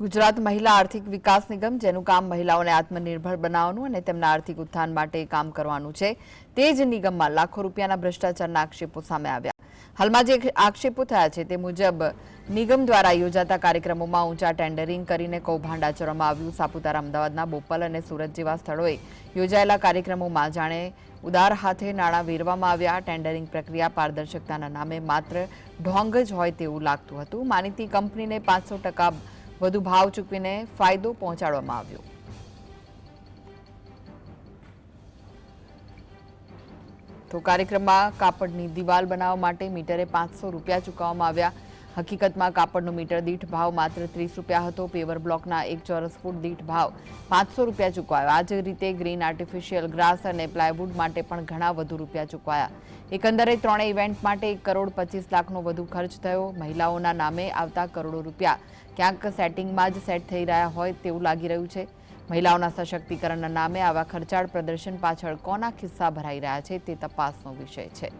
ગુજરાત મહિલા આર્થિક વિકાસ નિગમ, જેનું કામ મહિલાઓને આત્મનિર્ભર બનાવવાનું અને તેમના આર્થિક ઉત્થાન માટે કામ કરવાનું છે, તે જ નિગમમાં લાખો રૂપિયાના ભ્રષ્ટાચારના આક્ષેપો સામે આવ્યા. હાલમાં જે આક્ષેપો થયા છે તે મુજબ નિગમ દ્વારા યોજાતા કાર્યક્રમોમાં ઊંચા ટેન્ડરિંગ કરીને કૌભાંડ આચરવામાં આવ્યું. સાપુતારા, અમદાવાદના બોપલ અને સુરત જેવા સ્થળોએ યોજાયેલા કાર્યક્રમોમાં જાણે ઉદાર હાથે નાણાં વેરવામાં આવ્યા. ટેન્ડરિંગ પ્રક્રિયા પારદર્શકતાના નામે માત્ર ઢોંગ જ હોય તેવું લાગતું હતું. માનીતી કંપનીને પાંચસો ટકા વધુ ભાવ ચૂકવીને ફાયદો પહોંચાડવામાં આવ્યો. તો કાર્યક્રમમાં કાપડની દિવાલ બનાવવા માટે મીટરે પાંચસો રૂપિયા ચૂકવવામાં આવ્યા. હકીકતમાં કાપડનું મીટર દીઠ ભાવ માત્ર ત્રીસ રૂપિયા હતો. પેવર બ્લોકના એક ચોરસ ફૂટ દીઠ ભાવ પાંચસો રૂપિયા ચૂકવાયો. આ જ રીતે ગ્રીન આર્ટિફિશિયલ ગ્રાસ અને પ્લાયવુડ માટે પણ ઘણા વધુ રૂપિયા ચૂકવાયા. એકંદરે ત્રણેય ઇવેન્ટ માટે એક કરોડ પચીસ લાખનો વધુ ખર્ચ થયો. મહિલાઓના નામે આવતા કરોડો રૂપિયા ક્યાંક સેટિંગમાં જ સેટ થઈ રહ્યા હોય તેવું લાગી રહ્યું છે. મહિલાઓના સશક્તિકરણના નામે આવા ખર્ચાળ પ્રદર્શન પાછળ કોના ખિસ્સા ભરાઈ રહ્યા છે તે તપાસનો વિષય છે.